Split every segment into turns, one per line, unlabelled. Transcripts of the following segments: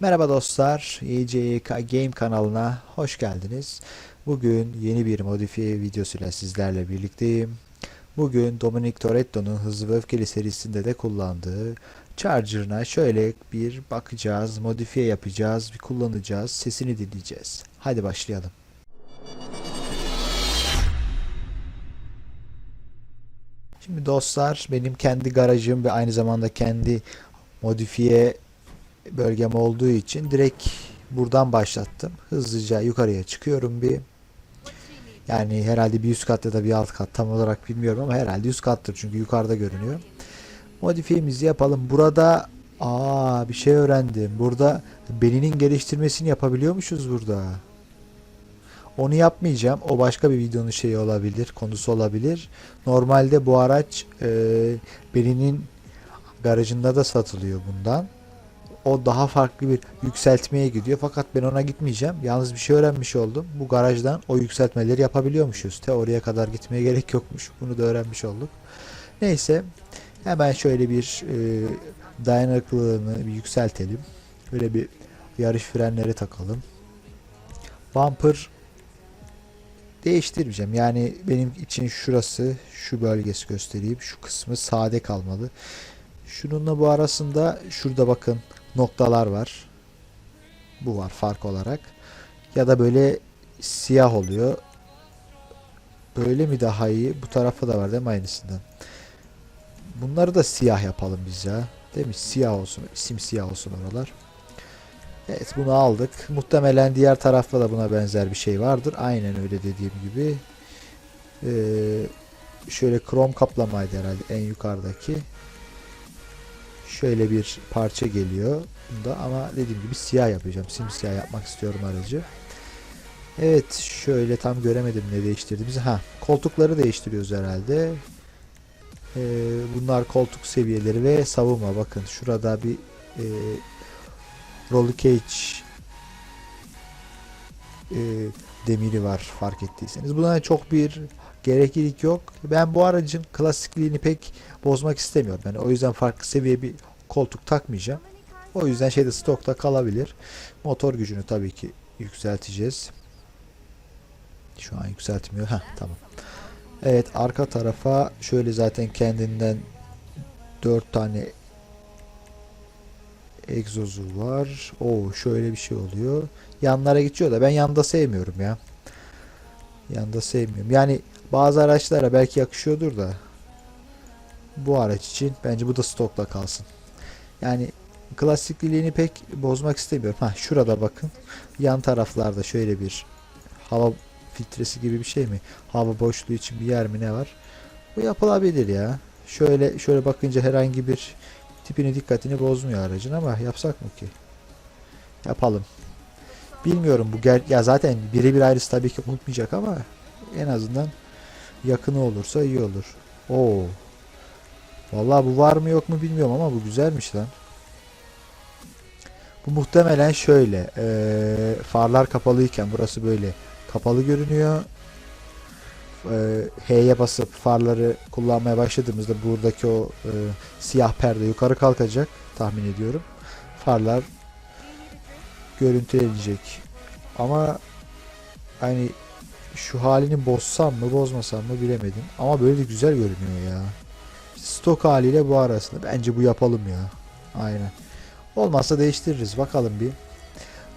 Merhaba dostlar, ECK Game kanalına hoş geldiniz. Bugün yeni bir modifiye videosuyla sizlerle birlikteyim. Bugün Dominic Toretto'nun Hızlı ve Öfkeli serisinde de kullandığı Charger'ına şöyle bir bakacağız, modifiye yapacağız, bir kullanacağız, sesini dinleyeceğiz. Hadi başlayalım. Şimdi dostlar benim kendi garajım ve aynı zamanda kendi modifiye bölgem olduğu için direkt buradan başlattım. Hızlıca yukarıya çıkıyorum bir. Yani herhalde bir üst kat ya da bir alt kat tam olarak bilmiyorum ama herhalde üst kattır çünkü yukarıda görünüyor. Modifiyemizi yapalım. Burada aa bir şey öğrendim. Burada belinin geliştirmesini yapabiliyormuşuz burada. Onu yapmayacağım. O başka bir videonun şeyi olabilir, konusu olabilir. Normalde bu araç e, belinin garajında da satılıyor bundan o daha farklı bir yükseltmeye gidiyor. Fakat ben ona gitmeyeceğim. Yalnız bir şey öğrenmiş oldum. Bu garajdan o yükseltmeleri yapabiliyormuşuz. Teoriye kadar gitmeye gerek yokmuş. Bunu da öğrenmiş olduk. Neyse. Hemen şöyle bir e, dayanıklılığını bir yükseltelim. Böyle bir yarış frenleri takalım. Bumper değiştirmeyeceğim. Yani benim için şurası, şu bölgesi göstereyim. Şu kısmı sade kalmalı. Şununla bu arasında şurada bakın noktalar var. Bu var fark olarak. Ya da böyle siyah oluyor. Böyle mi daha iyi? Bu tarafa da var değil mi aynısından? Bunları da siyah yapalım biz ya. Değil mi? Siyah olsun. Simsiyah olsun oralar. Evet bunu aldık. Muhtemelen diğer tarafta da buna benzer bir şey vardır. Aynen öyle dediğim gibi. Ee, şöyle krom kaplamaydı herhalde en yukarıdaki şöyle bir parça geliyor bunda ama dediğim gibi siyah yapacağım. Simsiyah yapmak istiyorum aracı. Evet şöyle tam göremedim ne değiştirdiğimizi. Ha koltukları değiştiriyoruz herhalde. Ee, bunlar koltuk seviyeleri ve savunma. Bakın şurada bir e, roller cage e, demiri var fark ettiyseniz. Buna çok bir gereklilik yok. Ben bu aracın klasikliğini pek bozmak istemiyorum. Yani o yüzden farklı seviye bir koltuk takmayacağım. O yüzden şeyde stokta kalabilir. Motor gücünü tabii ki yükselteceğiz. Şu an yükseltmiyor. Ha tamam. Evet arka tarafa şöyle zaten kendinden 4 tane egzozu var. Oo şöyle bir şey oluyor. Yanlara geçiyor da ben yanda sevmiyorum ya. Yanda sevmiyorum. Yani bazı araçlara belki yakışıyordur da bu araç için bence bu da stokla kalsın. Yani klasikliliğini pek bozmak istemiyorum. Ha şurada bakın. Yan taraflarda şöyle bir hava filtresi gibi bir şey mi? Hava boşluğu için bir yer mi ne var? Bu yapılabilir ya. Şöyle şöyle bakınca herhangi bir tipini dikkatini bozmuyor aracın ama yapsak mı ki? Yapalım. Bilmiyorum bu gel ya zaten birebir ayrısı tabii ki unutmayacak ama en azından yakını olursa iyi olur. Oo. Vallahi bu var mı yok mu bilmiyorum ama bu güzelmiş lan. Bu muhtemelen şöyle. Ee, farlar kapalıyken burası böyle kapalı görünüyor. H'ye basıp farları kullanmaya başladığımızda buradaki o e, siyah perde yukarı kalkacak tahmin ediyorum. Farlar görüntülenecek. Ama hani şu halini bozsam mı bozmasam mı bilemedim. Ama böyle de güzel görünüyor ya. Stok haliyle bu arasında. Bence bu yapalım ya. Aynen. Olmazsa değiştiririz. Bakalım bir.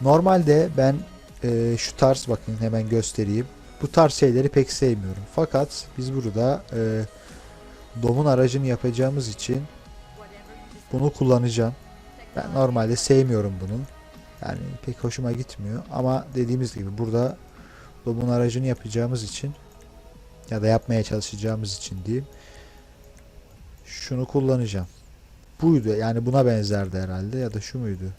Normalde ben e, şu tarz bakın hemen göstereyim. Bu tarz şeyleri pek sevmiyorum. Fakat biz burada e, domun aracını yapacağımız için bunu kullanacağım. Ben normalde sevmiyorum bunu. Yani pek hoşuma gitmiyor. Ama dediğimiz gibi burada domun aracını yapacağımız için ya da yapmaya çalışacağımız için diyeyim. Şunu kullanacağım. Buydu yani buna benzerdi herhalde ya da şu muydu?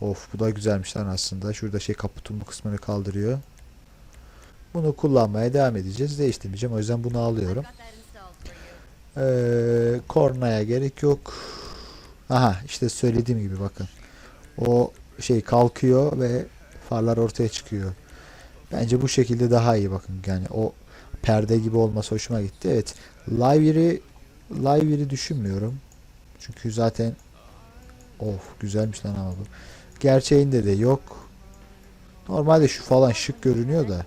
Of bu da güzelmiş lan aslında. Şurada şey kaputun bu kısmını kaldırıyor. Bunu kullanmaya devam edeceğiz. Değiştirmeyeceğim. O yüzden bunu alıyorum. Ee, kornaya gerek yok. Aha işte söylediğim gibi bakın. O şey kalkıyor ve farlar ortaya çıkıyor. Bence bu şekilde daha iyi bakın. Yani o perde gibi olması hoşuma gitti. Evet. Livery Livery düşünmüyorum. Çünkü zaten of güzelmiş lan ama bu. Gerçeğinde de yok. Normalde şu falan şık görünüyor da.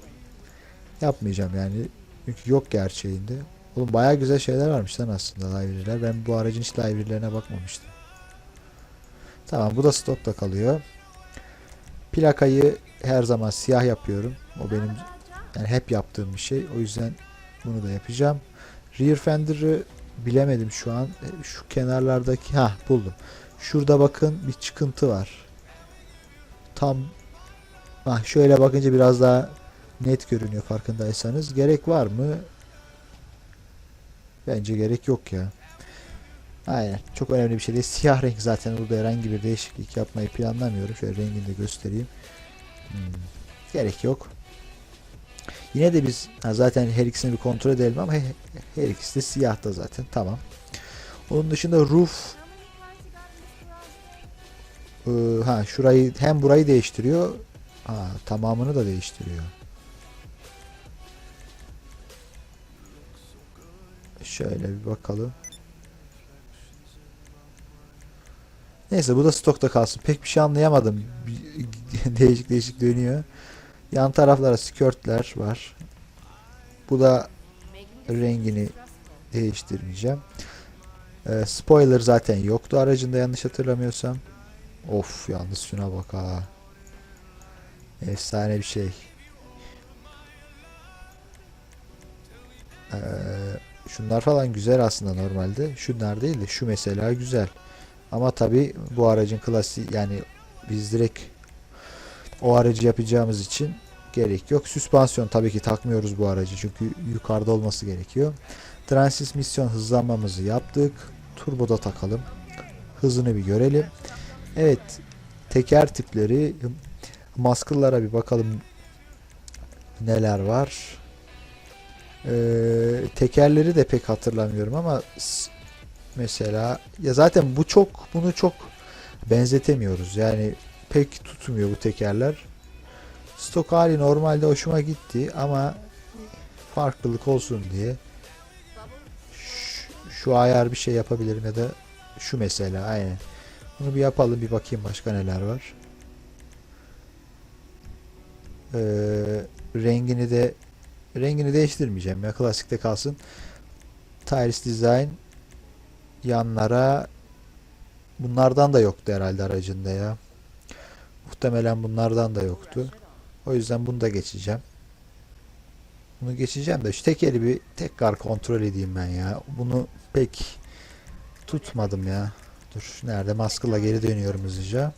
Yapmayacağım yani. Çünkü yok gerçeğinde. Oğlum bayağı güzel şeyler varmış lan aslında library'ler. Ben bu aracın hiç library'lerine bakmamıştım. Tamam bu da stokta kalıyor. Plakayı her zaman siyah yapıyorum. O benim yani hep yaptığım bir şey. O yüzden bunu da yapacağım. Rear fender'ı bilemedim şu an. E, Şu kenarlardaki ha buldum. Şurada bakın bir çıkıntı var. Tam ha şöyle bakınca biraz daha net görünüyor farkındaysanız. Gerek var mı? Bence gerek yok ya. Aynen. Çok önemli bir şey değil. Siyah renk zaten burada herhangi bir değişiklik yapmayı planlamıyorum. Şöyle rengini de göstereyim. Hmm, Gerek yok. Yine de biz zaten her ikisini bir kontrol edelim ama he- her ikisi de siyah da zaten. Tamam. Onun dışında roof Ee, ha şurayı hem burayı değiştiriyor. Ha tamamını da değiştiriyor. Şöyle bir bakalım. Neyse bu da stokta kalsın. Pek bir şey anlayamadım. Değişik değişik dönüyor. Yan taraflara skirtler var. Bu da rengini değiştirmeyeceğim. Ee, spoiler zaten yoktu aracında yanlış hatırlamıyorsam. Of yalnız şuna bak ha. Efsane bir şey. Ee, şunlar falan güzel aslında normalde. Şunlar değil de şu mesela güzel. Ama tabi bu aracın klasiği yani biz direkt o aracı yapacağımız için gerek yok. Süspansiyon tabii ki takmıyoruz bu aracı çünkü yukarıda olması gerekiyor. Transmisyon hızlanmamızı yaptık. Turboda takalım. Hızını bir görelim. Evet. Teker tipleri maskıllara bir bakalım neler var. Ee, tekerleri de pek hatırlamıyorum ama mesela ya zaten bu çok bunu çok benzetemiyoruz. Yani pek tutmuyor bu tekerler. Stok hali normalde hoşuma gitti ama farklılık olsun diye şu, şu ayar bir şey yapabilirim ya da şu mesela aynen. Bunu bir yapalım bir bakayım başka neler var. Ee, rengini de rengini değiştirmeyeceğim ya klasikte kalsın. Tires Design yanlara bunlardan da yoktu herhalde aracında ya. Muhtemelen bunlardan da yoktu. O yüzden bunu da geçeceğim. Bunu geçeceğim de şu tekeri bir tekrar kontrol edeyim ben ya. Bunu pek tutmadım ya. Dur nerede maskıla geri dönüyorum hızlıca.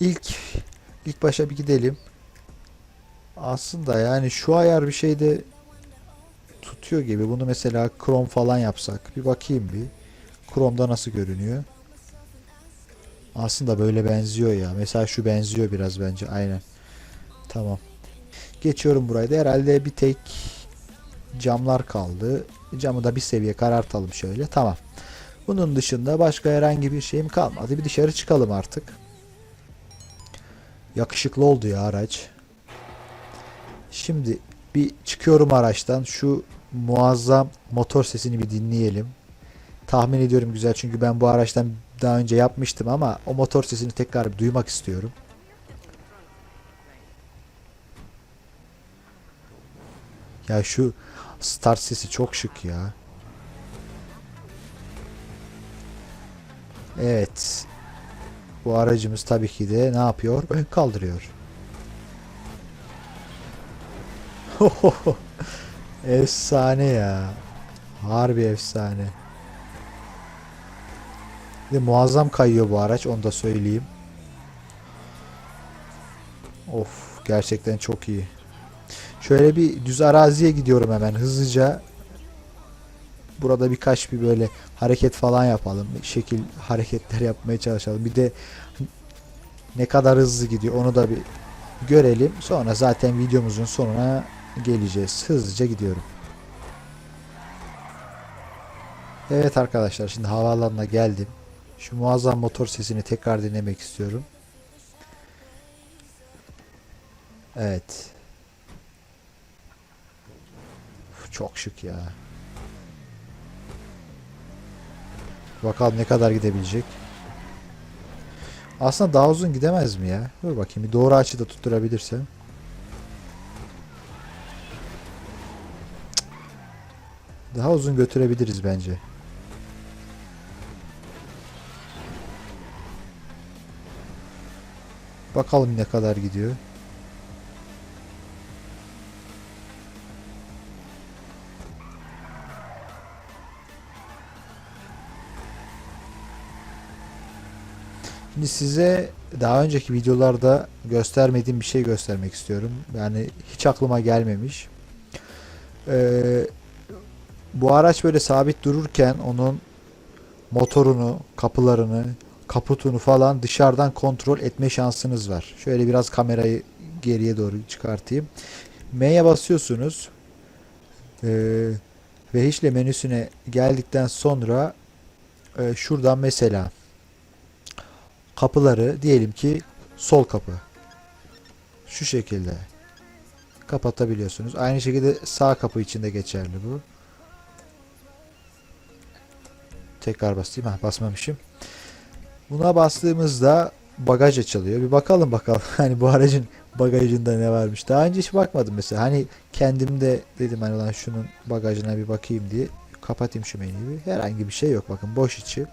İlk ilk başa bir gidelim. Aslında yani şu ayar bir şeyde tutuyor gibi. Bunu mesela krom falan yapsak. Bir bakayım bir. Kromda nasıl görünüyor? Aslında böyle benziyor ya. Mesela şu benziyor biraz bence. Aynen. Tamam. Geçiyorum burayı da. Herhalde bir tek camlar kaldı. Camı da bir seviye karartalım şöyle. Tamam. Bunun dışında başka herhangi bir şeyim kalmadı. Bir dışarı çıkalım artık. Yakışıklı oldu ya araç. Şimdi bir çıkıyorum araçtan. Şu muazzam motor sesini bir dinleyelim. Tahmin ediyorum güzel çünkü ben bu araçtan daha önce yapmıştım ama o motor sesini tekrar bir duymak istiyorum. Ya şu start sesi çok şık ya. Evet. Bu aracımız tabii ki de ne yapıyor? Kaldırıyor. efsane ya. Harbi efsane. De muazzam kayıyor bu araç onu da söyleyeyim. Of gerçekten çok iyi. Şöyle bir düz araziye gidiyorum hemen hızlıca. Burada birkaç bir böyle hareket falan yapalım. Şekil hareketler yapmaya çalışalım. Bir de ne kadar hızlı gidiyor onu da bir görelim. Sonra zaten videomuzun sonuna geleceğiz. Hızlıca gidiyorum. Evet arkadaşlar şimdi havaalanına geldim. Şu muazzam motor sesini tekrar dinlemek istiyorum. Evet. Çok şık ya. Bakalım ne kadar gidebilecek. Aslında daha uzun gidemez mi ya? Dur bakayım bir doğru açıda tutturabilirsem. Daha uzun götürebiliriz bence. Bakalım ne kadar gidiyor. Şimdi size daha önceki videolarda göstermediğim bir şey göstermek istiyorum. Yani hiç aklıma gelmemiş. Ee, bu araç böyle sabit dururken onun motorunu, kapılarını, kaputunu falan dışarıdan kontrol etme şansınız var. Şöyle biraz kamerayı geriye doğru çıkartayım. M'ye basıyorsunuz. Ee, ve hiçle menüsüne geldikten sonra e, şuradan mesela kapıları diyelim ki sol kapı. Şu şekilde kapatabiliyorsunuz. Aynı şekilde sağ kapı için de geçerli bu. Tekrar basayım. Ha, basmamışım. Buna bastığımızda bagaj açılıyor. Bir bakalım bakalım. Hani bu aracın bagajında ne varmış. Daha önce hiç bakmadım mesela. Hani kendim de dedim hani lan şunun bagajına bir bakayım diye. Kapatayım şu menüyü. Herhangi bir şey yok. Bakın boş içi.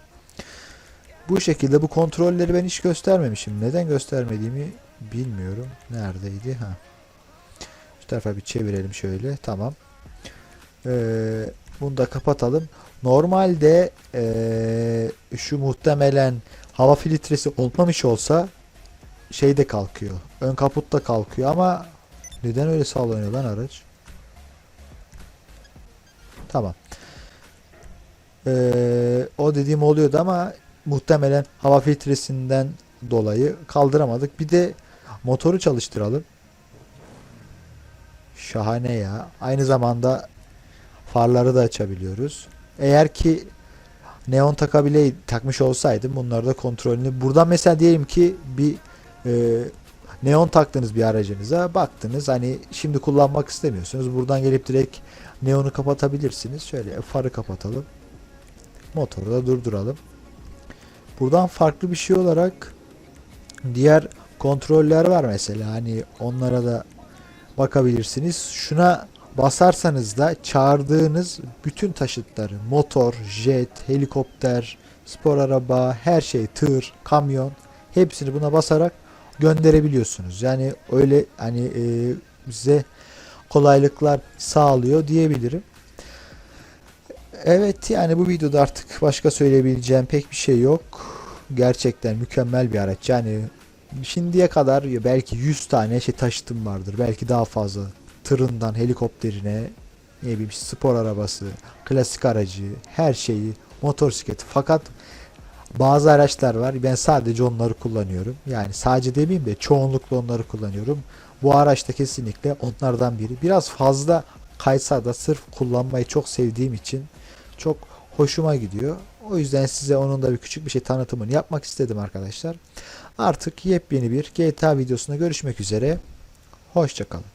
Bu şekilde bu kontrolleri ben hiç göstermemişim. Neden göstermediğimi bilmiyorum. Neredeydi? Ha. Şu tarafa bir çevirelim şöyle. Tamam. Ee, bunu da kapatalım. Normalde ee, şu muhtemelen hava filtresi olmamış olsa şeyde kalkıyor. Ön kaputta kalkıyor ama neden öyle sallanıyor lan araç? Tamam. Ee, o dediğim oluyordu ama muhtemelen hava filtresinden dolayı kaldıramadık. Bir de motoru çalıştıralım. Şahane ya. Aynı zamanda farları da açabiliyoruz. Eğer ki neon takabile takmış olsaydım bunları da kontrolünü buradan mesela diyelim ki bir e, neon taktınız bir aracınıza baktınız hani şimdi kullanmak istemiyorsunuz buradan gelip direkt neonu kapatabilirsiniz şöyle farı kapatalım motoru da durduralım buradan farklı bir şey olarak diğer kontroller var mesela hani onlara da bakabilirsiniz şuna basarsanız da çağırdığınız bütün taşıtları motor, jet, helikopter, spor araba, her şey tır, kamyon hepsini buna basarak gönderebiliyorsunuz. Yani öyle hani e, size kolaylıklar sağlıyor diyebilirim. Evet yani bu videoda artık başka söyleyebileceğim pek bir şey yok. Gerçekten mükemmel bir araç. Yani şimdiye kadar belki 100 tane şey taşıtım vardır. Belki daha fazla tırından helikopterine ne bileyim spor arabası, klasik aracı, her şeyi, motosikleti. Fakat bazı araçlar var. Ben sadece onları kullanıyorum. Yani sadece demeyeyim de çoğunlukla onları kullanıyorum. Bu araçta kesinlikle onlardan biri. Biraz fazla kaysa da sırf kullanmayı çok sevdiğim için çok hoşuma gidiyor. O yüzden size onun da bir küçük bir şey tanıtımını yapmak istedim arkadaşlar. Artık yepyeni bir GTA videosunda görüşmek üzere. Hoşçakalın.